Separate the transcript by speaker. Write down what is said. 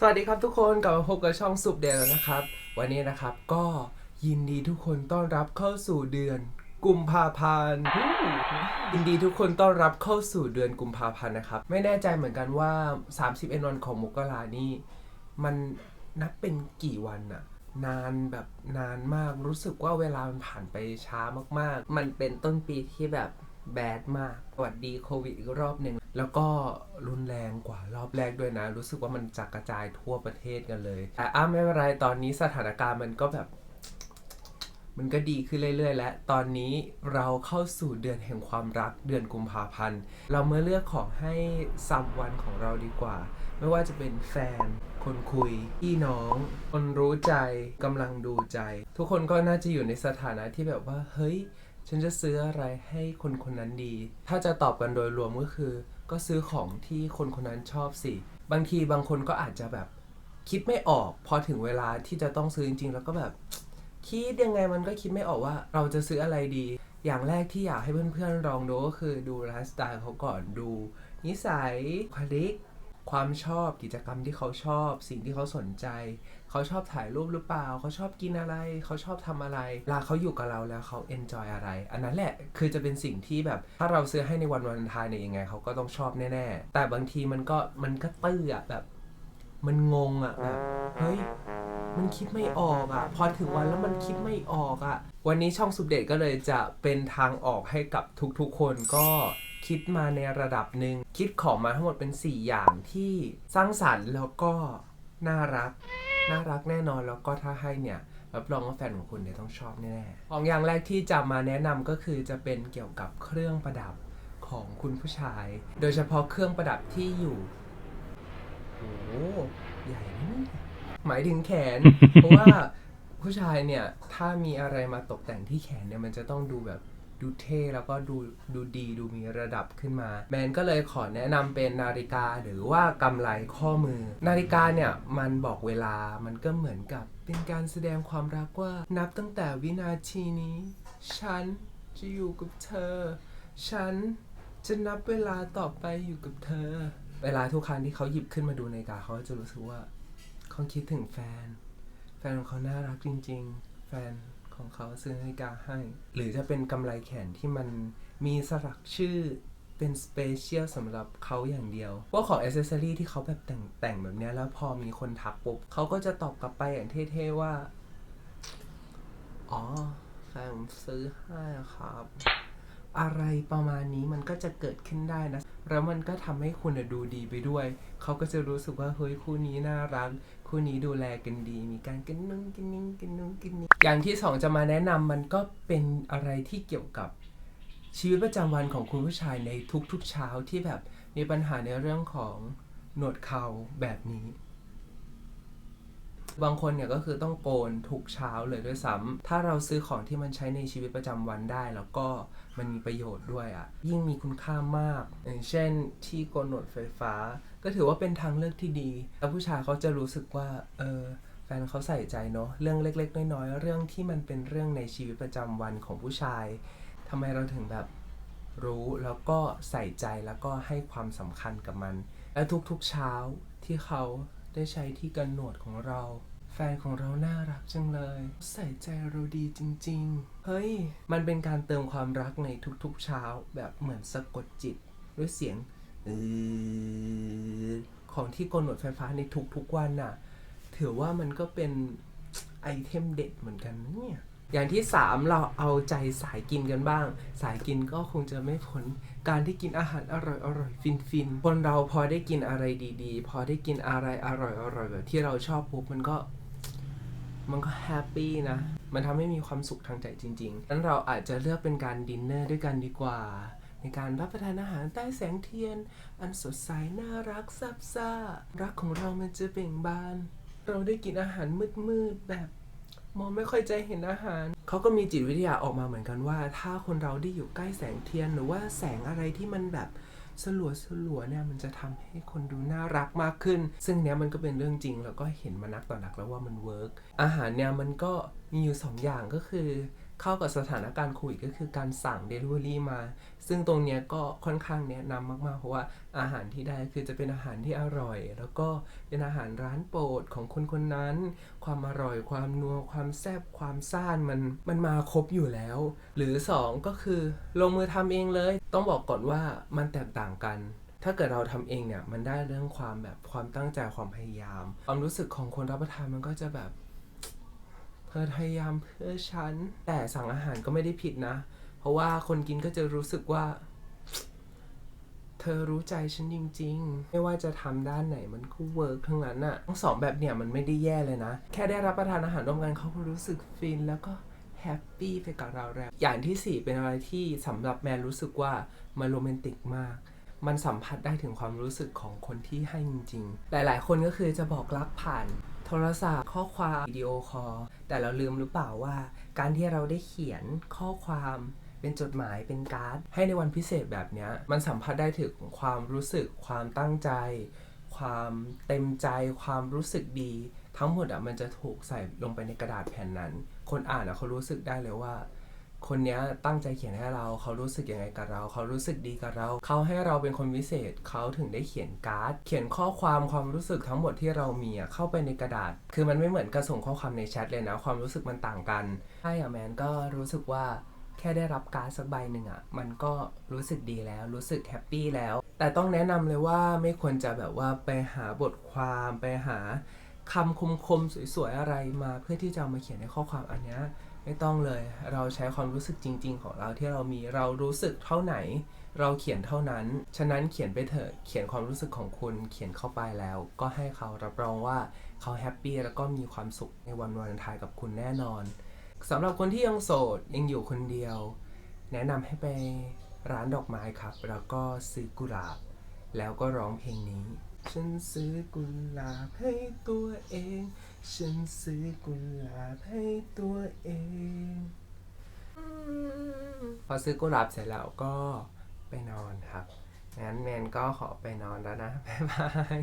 Speaker 1: สวัสดีครับทุกคนกลับมาพบกับช่องสุปเดนแล้วนะครับ วันนี้นะครับก็ยินดีทุกคนต้อนรับเข้าสู่เดือน กุมภาพันธ์ยินดีทุกคนต้อนรับเข้าสู่เดือนกุมภาพันธ์นะครับ ไม่แน่ใจเหมือนกันว่า 31วันของมกรานี่มันนับเป็นกี่วันอะนานแบบนานมากรู้สึกว่าเวลามันผ่านไปช้ามากๆ มันเป็นต้นปีที่แบบแบดมากสวัสดีโควิดอีกรอบหนึ่งแล้วก็รุนแรงกว่ารอบแรกด้วยนะ รู้สึกว่ามันจะกระจายทั่วประเทศกันเลย แต่อ้าไม่เป็นไรตอนนี้สถานการณ์มันก็แบบ มันก็ดีขึ้นเรื่อยๆ และตอนนี้เราเข้าสู่เดือนแห่งความรักเดือนกุมภาพันธ์ เราเมื่อเลือกของให้ซัมวันของเราดีกว่า ไม่ว่าจะเป็นแฟน คนคุยพี่น้อง คนรู้ใจกำลังดูใจ ทุกคนก็น่าจะอยู่ในสถานะที่แบบว่า เฮ้ยฉันจะซื้ออะไรให้คนคนนั้นดี ถ้าจะตอบกันโดยรวมก็คือ ก็ซื้อของที่คนคนนั้นชอบสิ บางทีบางคนก็อาจจะแบบคิดไม่ออก พอถึงเวลาที่จะต้องซื้อจริงๆ แล้วก็แบบ คิดยังไงมันก็คิดไม่ออกว่าเราจะซื้ออะไรดี อย่างแรกที่อยากให้เพื่อนๆลองดูก็คือดูไลฟ์สไตล์เขาก่อนดู นิสัยคลิก ความชอบกิจกรรมที่เขาชอบ สิ่งที่เขาสนใจ เขาชอบถ่ายรูปหรือเปล่า เขาชอบกินอะไร เขาชอบทำอะไรลาเขาอยู่กับเราแล้วเขาเอนจอยอะไร อันนั้นแหละคือจะเป็นสิ่งที่แบบ ถ้าเราซื้อให้ในวันวาเลนทน์เนี่ยยังไง เขาก็ต้องชอบแน่ๆ แต่บางทีมันก็มันก็ตื้ออะแบบ มันงงอะแบบเฮ้ยมันคิดไม่ออกอะพอถึงวันแล้วมันคิดไม่ออกอะวันนี้ช่องสุดเดทก็เลยจะเป็นทางออกให้กับทุกๆคนก็ คิดมาในระดับหนึ่งคิดของมาทั้งหมดเป็น 4 อย่างที่สร้างสรรค์แล้วก็น่ารัก น่ารักแน่นอนแล้วก็ถ้าให้เนี่ยรับรองว่าแฟนของคุณเนี่ยต้องชอบแน่ๆของอย่างแรกที่จะมาแนะนำก็คือจะเป็นเกี่ยวกับเครื่องประดับของคุณผู้ชาย โดยเฉพาะเครื่องประดับที่อยู่โอ้โหใหญ่นะเนี่ยหมายถึงแขน เพราะว่าผู้ชายเนี่ยถ้ามีอะไรมาตกแต่งที่แขนเนี่ยมันจะต้องดูแบบ ดูเท่แล้วก็ดูดูดีดูมีระดับขึ้นมา แมนก็เลยขอแนะนำเป็นนาฬิกาหรือว่ากำไลข้อมือ นาฬิกาเนี่ยมันบอกเวลามันก็เหมือนกับ เป็นการแสดงความรักว่านับตั้งแต่วินาทีนี้ ฉันจะอยู่กับเธอ ฉันจะนับเวลาต่อไปอยู่กับเธอ เวลาทุกครั้งที่เขาหยิบขึ้นมาดูนาฬิกาเขาจะรู้สึกว่าเขาคิดถึงแฟน แฟนของเขาน่ารักจริง ๆ แฟน ของเขาซื้อนาฬิกาให้ หรือจะเป็นกำไลแขนที่มันมีสลักชื่อเป็นสเปเชียลสำหรับเขาอย่างเดียวพวกของอ c เซสซอรีที่เขาแบบแต่งแต่งแบบนี้แล้วพอมีคนทักปุ๊บเขาก็จะตอบกลับไปอย่างเท่ๆว่า อ๋อแฟนผมซื้อให้ครับ อะไรประมาณนี้มันก็จะเกิดขึ้นได้นะ แล้วมันก็ทำให้คุณดูดีไปด้วย เขาก็จะรู้สึกว่าเฮ้ยคู่นี้น่ารัก คู่นี้ดูแลกันดี มีการกันนุ่งกันนิ่งกันนุ่งกันนิ่งอย่างที่สองจะมาแนะนำมันก็เป็นอะไรที่เกี่ยวกับชีวิตประจำวันของคุณผู้ชายในทุกๆเช้าที่แบบมีปัญหาในเรื่องของหนวดเขาแบบนี้ บางคนเนี่ยก็คือต้องโกนทุกเช้าเลยด้วยซ้ำถ้าเราซื้อของที่มันใช้ในชีวิตประจำวันได้ แล้วก็มันมีประโยชน์ด้วยอะ่ะ ยิ่งมีคุณค่ามาก อย่างเช่นที่โกนหนวดไฟฟ้า ก็ถือว่าเป็นทางเลือกที่ดี แล้วผู้ชายเขาจะรู้สึกว่า เออแฟนเขาใส่ใจเนาะเรื่องเล็ก ๆ น้อยๆเรื่องที่มันเป็นเรื่องในชีวิตประจำวันของผู้ชายทำไมเราถึงแบบรู้แล้วก็ใส่ใจแล้วก็ให้ความสำคัญกับมัน และทุกๆเช้าที่เขาได้ใช้ที่กันหนวดของเรา แฟนของเราน่ารักจังเลย ใส่ใจเราดีจริง ๆ เฮ้ย มันเป็นการเติมความรักในทุกๆเช้า แบบเหมือนสะกดจิตด้วยเสียงออของที่โกนหนวดไฟฟ้าในทุกๆวันน่ะ ถือว่ามันก็เป็นไอเทมเด็ดเหมือนกันนะเนี่ย อย่างที่ 3 เราเอาใจสายกินกันบ้าง สายกินก็คงจะไม่พ้นการที่กินอาหารอร่อยอร่อยฟินฟินคนเราพอได้กินอะไรดีๆ พอได้กินอะไรอร่อยอร่อยแบบที่เราชอบปุ๊บมันก็ มันก็แฮปปี้นะ มันทำให้มีความสุขทางใจจริงๆนั้นเราอาจจะเลือกเป็นการดินเนอร์ด้วยกันดีกว่า ในการรับประทานอาหารใต้แสงเทียน อันสดใสน่ารักซับซ่า รักของเรามันจะเบ่งบาน เราได้กินอาหารมืดๆแบบมองไม่ค่อยจะเห็นอาหาร เขาก็มีจิตวิทยาออกมาเหมือนกันว่า ถ้าคนเราได้อยู่ใกล้แสงเทียนหรือว่าแสงอะไรที่มันแบบ สลัวสลัวเนี่ยมันจะทำให้คนดูน่ารักมากขึ้น ซึ่งเนี้ยมันก็เป็นเรื่องจริง แล้วก็เห็นมานักต่อนักแล้วว่ามันเวิร์กอาหารเนี่ยมันก็มีอยู่สองอย่างก็คือ เข้ากับสถานการณ์โควิดก็คือการสั่ง Delivery มา ซึ่งตรงเนี้ยก็ค่อนข้างแนะนำมาก ๆ เพราะว่าอาหารที่ได้คือจะเป็นอาหารที่อร่อย แล้วก็เป็นอาหารร้านโปรดของคนคนนั้น ความอร่อยความนัวความแซ่บความซ่านมันมันมาครบอยู่แล้ว หรือ 2 ก็คือลงมือทำเองเลย ต้องบอกก่อนว่ามันแตกต่างกันถ้าเกิดเราทำเองเนี่ยมันได้เรื่องความแบบความตั้งใจความพยายาม ความรู้สึกของคนรับประทานมันก็จะแบบ เธอพยายามเพื่อฉัน แต่สั่งอาหารก็ไม่ได้ผิดนะ เพราะว่าคนกินก็จะรู้สึกว่า เธอรู้ใจฉันจริง ๆ ไม่ว่าจะทำด้านไหนมันก็เวิร์กทั้งนั้นน่ะทั้งสองแบบเนี่ยมันไม่ได้แย่เลยนะ แค่ได้รับประทานอาหารร่วมกันเขาก็รู้สึกฟินแล้วก็แฮปปี้ไปกับเราแล้ว อย่างที่สี่เป็นอะไรที่สำหรับแมนรู้สึกว่ามันโรแมนติกมาก มันสัมผัสได้ถึงความรู้สึกของคนที่ให้จริงๆ หลายๆ คนก็คือจะบอกรักผ่าน โทรศัพท์ ข้อความวิดีโอคอลแต่เราลืมหรือเปล่าว่า การที่เราได้เขียนข้อความเป็นจดหมายเป็นการ์ด ให้ในวันพิเศษแบบนี้มันสัมผัสได้ถึงความรู้สึก ความตั้งใจ ความเต็มใจ ความรู้สึกดี ทั้งหมดอะมันจะถูกใส่ลงไปในกระดาษแผ่นนั้น คนอ่านอะเขารู้สึกได้เลยว่า คนนี้ตั้งใจเขียนให้เรา เขารู้สึกยังไงกับเรา เขารู้สึกดีกับเรา เขาให้เราเป็นคนวิเศษ เขาถึงได้เขียนการ์ด เขียนข้อความความรู้สึกทั้งหมดที่เรามีเข้าไปในกระดาษ คือมันไม่เหมือนกับส่งข้อความในแชทเลยนะ ความรู้สึกมันต่างกันใช่อะแมนก็รู้สึกว่าแค่ได้รับการ์ดสักใบหนึ่งอะมันก็รู้สึกดีแล้ว รู้สึกแฮปปี้แล้ว แต่ต้องแนะนำเลยว่าไม่ควรจะแบบว่าไปหาบทความไปหา คำคมๆสวยๆอะไรมาเพื่อที่จะามาเขียนในข้อความอันนี้ไม่ต้องเลย เราใช้ความรู้สึกจริง ๆ ของเราที่เรามีเรารู้สึกเท่าไหน เราเขียนเท่านั้น ฉะนั้นเขียนไปเถอะเขียนความรู้สึกของคุณเขียนเข้าไปแล้ว ก็ให้เขารับรองว่าเขาแฮปปี้แล้วก็มีความสุขในวันวาเลนไทน์กับคุณแน่นอนสำหรับคนที่ยังโสดยังอยู่คนเดียว แนะนำให้ไปร้านดอกไม้ครับ แล้วก็ซื้อกุหลาบ แล้วก็ร้องเพลงนี้ ฉันซื้อกุหลาบให้ตัวเอง ฉันซื้อกุหลาบให้ตัวเอง พอซื้อกุหลาบเสร็จแล้วก็ไปนอนครับ งั้นแมนก็ขอไปนอนแล้วนะ บ๊ายบาย